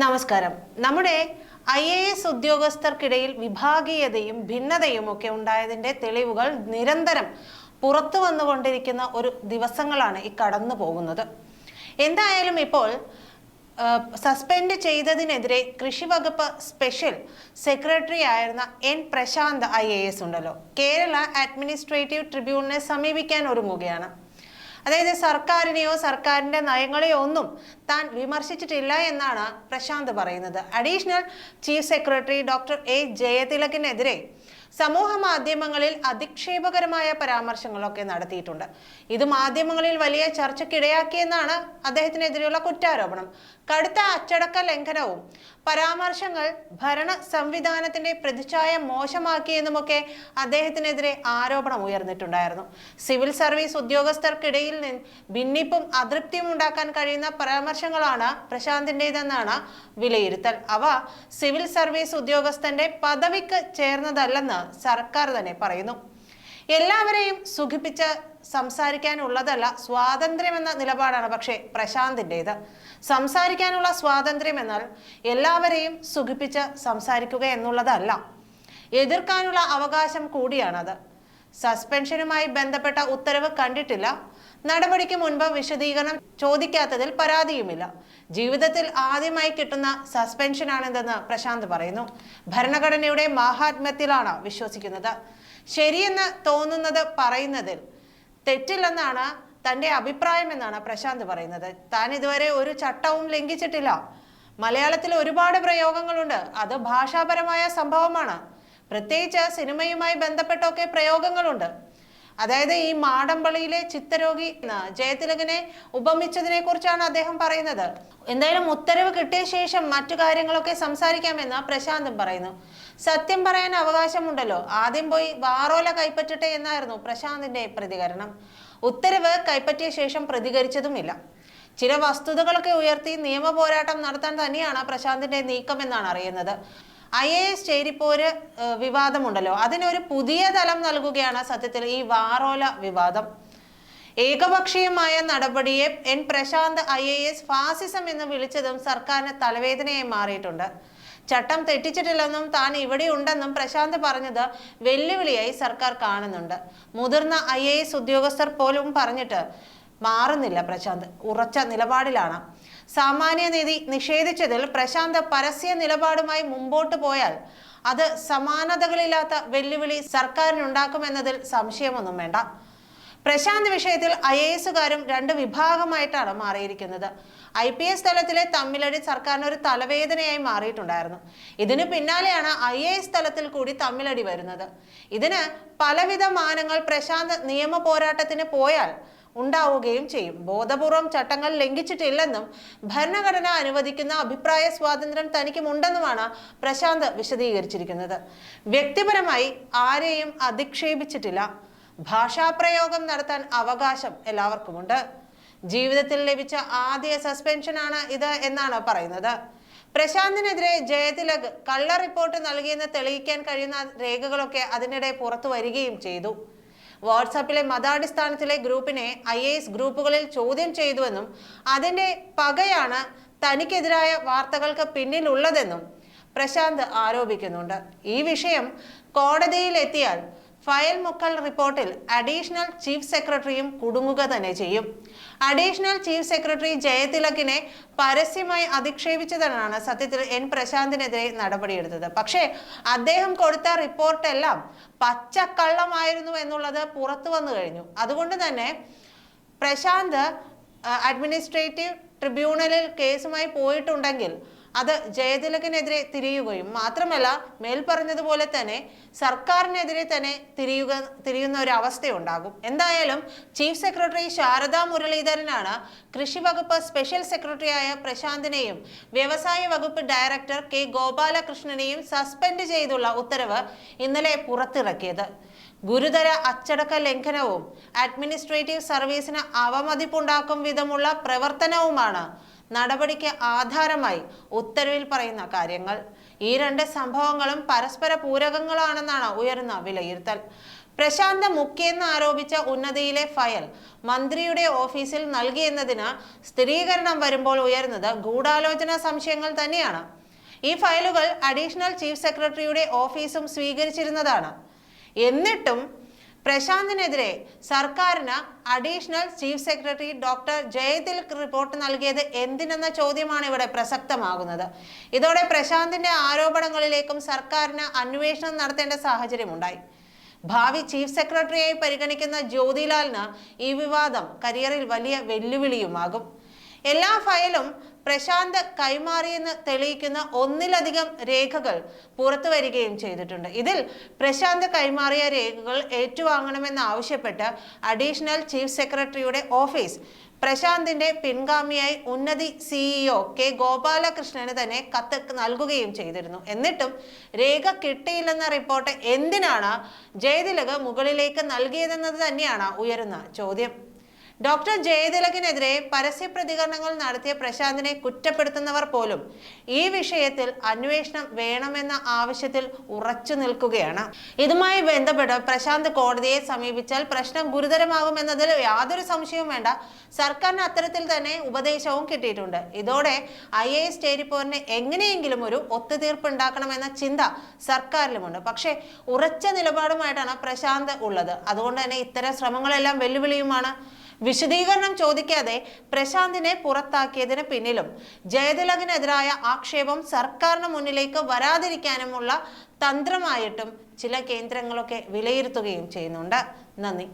നമസ്കാരം. നമ്മുടെ I A S ഉദ്യോഗസ്ഥർക്കിടയിൽ വിഭാഗീയതയും ഭിന്നതയും ഒക്കെ ഉണ്ടായതിന്റെ തെളിവുകൾ നിരന്തരം പുറത്തു വന്നുകൊണ്ടിരിക്കുന്ന ഒരു ദിവസങ്ങളാണ് ഈ കടന്നു പോകുന്നത്. എന്തായാലും ഇപ്പോൾ സസ്പെൻഡ് ചെയ്തതിനെതിരെ കൃഷി വകുപ്പ് സ്പെഷ്യൽ സെക്രട്ടറി ആയിരുന്ന N Prashanth I A S ഉണ്ടല്ലോ. കേരള അഡ്മിനിസ്ട്രേറ്റീവ് ട്രിബ്യൂണലിനെ സമീപിക്കാൻ ഒരുങ്ങുകയാണ്. അതായത് സർക്കാരിനെയോ സർക്കാരിന്റെ നയങ്ങളെയോ ഒന്നും താൻ വിമർശിച്ചിട്ടില്ല എന്നാണ് പ്രശാന്ത് പറയുന്നത്. Additional chief secretary doctor A ജയതിലകിനെതിരെ സമൂഹ മാധ്യമങ്ങളിൽ അധിക്ഷേപകരമായ പരാമർശങ്ങളൊക്കെ നടത്തിയിട്ടുണ്ട്. ഇത് മാധ്യമങ്ങളിൽ വലിയ ചർച്ചയ്ക്കിടയാക്കിയെന്നാണ് അദ്ദേഹത്തിനെതിരെയുള്ള കുറ്റാരോപണം. കടുത്ത അച്ചടക്ക ലംഘനവും പരാമർശങ്ങൾ ഭരണ സംവിധാനത്തിന്റെ പ്രതിച്ഛായ മോശമാക്കിയെന്നുമൊക്കെ അദ്ദേഹത്തിനെതിരെ ആരോപണം ഉയർന്നിട്ടുണ്ടായിരുന്നു. സിവിൽ സർവീസ് ഉദ്യോഗസ്ഥർക്കിടയിൽ നിന്ന് ഭിന്നിപ്പും അതൃപ്തിയും ഉണ്ടാക്കാൻ കഴിയുന്ന പരാമർശങ്ങളാണ് പ്രശാന്തിന്റെതെന്നാണ് വിലയിരുത്തൽ. അവ സിവിൽ സർവീസ് ഉദ്യോഗസ്ഥന്റെ പദവിക്ക് ചേർന്നതല്ലെന്ന് സർക്കാർ തന്നെ പറയുന്നു. എല്ലാവരെയും സുഖിപ്പിച്ച് സംസാരിക്കാനുള്ളതല്ല സ്വാതന്ത്ര്യം എന്ന നിലപാടാണ് പക്ഷേ പ്രശാന്തിന്റെത്. സംസാരിക്കാനുള്ള സ്വാതന്ത്ര്യം എന്നാൽ എല്ലാവരെയും സുഖിപ്പിച്ച് സംസാരിക്കുക എന്നുള്ളതല്ല. എതിർക്കാനുള്ള അവകാശം കൂടിയാണത്. സസ്പെൻഷനുമായി ബന്ധപ്പെട്ട ഉത്തരവ് കണ്ടിട്ടില്ല. നടപടിക്ക് മുൻപ് വിശദീകരണം ചോദിക്കാത്തതിൽ പരാതിയുമില്ല. ജീവിതത്തിൽ ആദ്യമായി കിട്ടുന്ന സസ്പെൻഷനാണിതെന്ന് പ്രശാന്ത് പറയുന്നു. ഭരണഘടനയുടെ മാഹാത്മ്യത്തിലാണ് വിശ്വസിക്കുന്നത്. ശരിയെന്ന് തോന്നുന്നത് പറയുന്നതിൽ തെറ്റില്ലെന്നാണ് തന്റെ അഭിപ്രായമെന്നാണ് പ്രശാന്ത് പറയുന്നത്. താൻ ഇതുവരെ ഒരു ചട്ടവും ലംഘിച്ചിട്ടില്ല. മലയാളത്തിൽ ഒരുപാട് പ്രയോഗങ്ങളുണ്ട്. അത് ഭാഷാപരമായ സംഭവമാണ്. പ്രത്യേകിച്ച് സിനിമയുമായി ബന്ധപ്പെട്ടൊക്കെ പ്രയോഗങ്ങളുണ്ട്. അതായത് ഈ മാടമ്പള്ളിയിലെ ചിത്തരോഗി ജയതിലകനെ ഉപമിച്ചതിനെ കുറിച്ചാണ് അദ്ദേഹം പറയുന്നത്. എന്തായാലും ഉത്തരവ് കിട്ടിയ ശേഷം മറ്റു കാര്യങ്ങളൊക്കെ സംസാരിക്കാമെന്ന് പ്രശാന്തും പറയുന്നു. സത്യം പറയാൻ അവകാശമുണ്ടല്ലോ. ആദ്യം പോയി വാറോല കൈപ്പറ്റട്ടെ എന്നായിരുന്നു പ്രശാന്തിന്റെ പ്രതികരണം. ഉത്തരവ് കൈപ്പറ്റിയ ശേഷം പ്രതികരിച്ചതുമില്ല. ചില വസ്തുതകളൊക്കെ ഉയർത്തി നിയമ പോരാട്ടം നടത്താൻ തന്നെയാണ് പ്രശാന്തിന്റെ നീക്കമെന്നാണ് അറിയുന്നത്. ഐ എ എസ് ചേരിപ്പോര് വിവാദമുണ്ടല്ലോ. അതിനൊരു പുതിയ തലം നൽകുകയാണ് സത്യത്തിൽ ഈ വാറോല വിവാദം. ഏകപക്ഷീയമായ നടപടിയെ N Prashanth I A S fascism എന്ന് വിളിച്ചതും സർക്കാരിന് തലവേദനയായി മാറിയിട്ടുണ്ട്. ചട്ടം തെറ്റിച്ചിട്ടില്ലെന്നും താൻ ഇവിടെ ഉണ്ടെന്നും പ്രശാന്ത് പറഞ്ഞത് വെല്ലുവിളിയായി സർക്കാർ കാണുന്നുണ്ട്. മുതിർന്ന ഐ എ എസ് ഉദ്യോഗസ്ഥർ പോലും പറഞ്ഞിട്ട് മാറുന്നില്ല പ്രശാന്ത്. ഉറച്ച നിലപാടിലാണ്. സാമാന്യനീതി നിഷേധിച്ചതിൽ പ്രശാന്ത് പരസ്യ നിലപാടുമായി മുമ്പോട്ട് പോയാൽ അത് സമാനതകളില്ലാത്ത വെല്ലുവിളി സർക്കാരിനുണ്ടാക്കുമെന്നതിൽ സംശയമൊന്നും വേണ്ട. പ്രശാന്ത് വിഷയത്തിൽ ഐ എ എസുകാരും രണ്ട് വിഭാഗമായിട്ടാണ് മാറിയിരിക്കുന്നത്. ഐ പി എസ് തലത്തിലെ തമ്മിലടി സർക്കാരിന് ഒരു തലവേദനയായി മാറിയിട്ടുണ്ടായിരുന്നു. ഇതിന് പിന്നാലെയാണ് ഐ എ എസ് തലത്തിൽ കൂടി തമ്മിലടി വരുന്നത്. ഇതിന് പലവിധ മാനങ്ങൾ പ്രശാന്ത് നിയമ പോരാട്ടത്തിന് പോയാൽ ഉണ്ടാവുകയും ചെയ്യും. ബോധപൂർവം ചട്ടങ്ങൾ ലംഘിച്ചിട്ടില്ലെന്നും ഭരണഘടന അനുവദിക്കുന്ന അഭിപ്രായ സ്വാതന്ത്ര്യം തനിക്കുമുണ്ടെന്നുമാണ് പ്രശാന്ത് വിശദീകരിച്ചിരിക്കുന്നത്. വ്യക്തിപരമായി ആരെയും അധിക്ഷേപിച്ചിട്ടില്ല. ഭാഷാപ്രയോഗം നടത്താൻ അവകാശം എല്ലാവർക്കുമുണ്ട്. ജീവിതത്തിൽ ലഭിച്ച ആദ്യ സസ്പെൻഷനാണ് ഇത് എന്നാണ് പറയുന്നത്. പ്രശാന്തിനെതിരെ ജയതിലക് കള്ള റിപ്പോർട്ട് നൽകിയെന്ന് തെളിയിക്കാൻ കഴിയുന്ന രേഖകളൊക്കെ അതിനിടെ പുറത്തു വരികയും ചെയ്തു. വാട്സാപ്പിലെ മതാടിസ്ഥാനത്തിലെ ഗ്രൂപ്പിനെ ഐ ഗ്രൂപ്പുകളിൽ ചോദ്യം ചെയ്തുവെന്നും അതിന്റെ പകയാണ് തനിക്കെതിരായ വാർത്തകൾക്ക് പിന്നിലുള്ളതെന്നും പ്രശാന്ത് ആരോപിക്കുന്നുണ്ട്. ഈ വിഷയം കോടതിയിൽ എത്തിയാൽ ഫയൽ മുക്കൽ റിപ്പോർട്ടിൽ അഡീഷണൽ ചീഫ് സെക്രട്ടറിയും കുടുങ്ങുക തന്നെ ചെയ്യും. അഡീഷണൽ ചീഫ് സെക്രട്ടറി ജയതിലകിനെ പരസ്യമായി അധിക്ഷേപിച്ചതാണ് സത്യത്തിൽ എൻ പ്രശാന്തിനെതിരെ നടപടിയെടുത്തത്. പക്ഷേ അദ്ദേഹം കൊടുത്ത റിപ്പോർട്ടെല്ലാം പച്ചക്കള്ളമായിരുന്നു എന്നുള്ളത് പുറത്തു വന്നു കഴിഞ്ഞു. അതുകൊണ്ട് തന്നെ പ്രശാന്ത് അഡ്മിനിസ്ട്രേറ്റീവ് ട്രിബ്യൂണലിൽ കേസുമായി പോയിട്ടുണ്ടെങ്കിൽ അത് ജയതിലകനെതിരെ തിരിയുകയും മാത്രമല്ല മേൽ പറഞ്ഞതുപോലെ തന്നെ സർക്കാരിനെതിരെ തന്നെ തിരിയുക തിരിയുന്ന ഒരു അവസ്ഥയുണ്ടാകും. എന്തായാലും ചീഫ് സെക്രട്ടറി ശാരദാ മുരളീധരനാണ് കൃഷി വകുപ്പ് സ്പെഷ്യൽ സെക്രട്ടറിയായ പ്രശാന്തിനെയും വ്യവസായ വകുപ്പ് ഡയറക്ടർ കെ ഗോപാലകൃഷ്ണനെയും സസ്പെൻഡ് ചെയ്തുള്ള ഉത്തരവ് ഇന്നലെ പുറത്തിറക്കിയത്. ഗുരുതര അച്ചടക്ക ലംഘനവും അഡ്മിനിസ്ട്രേറ്റീവ് സർവീസിന് അവമതിപ്പുണ്ടാക്കും വിധമുള്ള പ്രവർത്തനവുമാണ് നടപടിക്ക് ആധാരമായി ഉത്തരവിൽ പറയുന്ന കാര്യങ്ങൾ. ഈ രണ്ട് സംഭവങ്ങളും പരസ്പര പൂരകങ്ങളാണെന്നാണ് ഉയർന്ന വിലയിരുത്തൽ. പ്രശാന്ത് മുഖ്യെന്ന് ആരോപിച്ച ഉന്നതിയിലെ ഫയൽ മന്ത്രിയുടെ ഓഫീസിൽ നൽകിയെന്നതിന് സ്ഥിരീകരണം വരുമ്പോൾ ഉയർന്നത് ഗൂഢാലോചന സംശയങ്ങൾ തന്നെയാണ്. ഈ ഫയലുകൾ അഡീഷണൽ ചീഫ് സെക്രട്ടറിയുടെ ഓഫീസും സ്വീകരിച്ചിരുന്നതാണ്. എന്നിട്ടും പ്രശാന്തിനെതിരെ സർക്കാരിന് additional chief secretary doctor Jayathilak report നൽകിയത് എന്തിനെന്ന ചോദ്യമാണ് ഇവിടെ പ്രസക്തമാകുന്നത്. ഇതോടെ പ്രശാന്തിന്റെ ആരോപണങ്ങളിലേക്കും സർക്കാരിന് അന്വേഷണം നടത്തേണ്ട സാഹചര്യമുണ്ടായി. ഭാവി ചീഫ് സെക്രട്ടറിയായി പരിഗണിക്കുന്ന ജ്യോതിലാലിന് ഈ വിവാദം കരിയറിൽ വലിയ വെല്ലുവിളിയുമാകും. എല്ലാ ഫയലും പ്രശാന്ത് കൈമാറിയെന്ന് തെളിയിക്കുന്ന ഒന്നിലധികം രേഖകൾ പുറത്തു വരികയും ചെയ്തിട്ടുണ്ട്. ഇതിൽ പ്രശാന്ത് കൈമാറിയ രേഖകൾ ഏറ്റുവാങ്ങണമെന്നാവശ്യപ്പെട്ട് അഡീഷണൽ ചീഫ് സെക്രട്ടറിയുടെ ഓഫീസ് പ്രശാന്തിന്റെ പിൻഗാമിയായി ഉന്നതി സിഇഒ കെ ഗോപാലകൃഷ്ണന് തന്നെ കത്ത് നൽകുകയും ചെയ്തിരുന്നു. എന്നിട്ടും രേഖ കിട്ടിയില്ലെന്ന റിപ്പോർട്ട് എന്തിനാണ് ജയതിലക് മുകളിലേക്ക് നൽകിയതെന്നത് തന്നെയാണ് ഉയരുന്ന ചോദ്യം. ഡോക്ടർ ജയതിലകിനെതിരെ പരസ്യ പ്രതികരണങ്ങൾ നടത്തിയ പ്രശാന്തിനെ കുറ്റപ്പെടുത്തുന്നവർ പോലും ഈ വിഷയത്തിൽ അന്വേഷണം വേണമെന്ന ആവശ്യത്തിൽ ഉറച്ചു നിൽക്കുകയാണ്. ഇതുമായി ബന്ധപ്പെട്ട് പ്രശാന്ത് കോടതിയെ സമീപിച്ചാൽ പ്രശ്നം ഗുരുതരമാകുമെന്നതിൽ യാതൊരു സംശയവും വേണ്ട. സർക്കാരിന് അത്തരത്തിൽ തന്നെ ഉപദേശവും കിട്ടിയിട്ടുണ്ട്. ഇതോടെ ഐ എ എസ് ചേരിപ്പോരിന് എങ്ങനെയെങ്കിലും ഒരു ഒത്തുതീർപ്പ് ഉണ്ടാക്കണമെന്ന ചിന്ത സർക്കാരിലുമുണ്ട്. പക്ഷേ ഉറച്ച നിലപാടുമായിട്ടാണ് പ്രശാന്ത് ഉള്ളത്. അതുകൊണ്ട് തന്നെ ഇത്തരം ശ്രമങ്ങളെല്ലാം വെല്ലുവിളിയുമാണ്. വിശദീകരണം ചോദിക്കാതെ പ്രശാന്തിനെ പുറത്താക്കിയതിന് പിന്നിലും ജയതിലകിനെതിരായ ആക്ഷേപം സർക്കാരിന് മുന്നിലേക്ക് വരാതിരിക്കാനുമുള്ള തന്ത്രമായിട്ടും ചില കേന്ദ്രങ്ങളൊക്കെ വിലയിരുത്തുകയും ചെയ്യുന്നുണ്ട്. നന്ദി.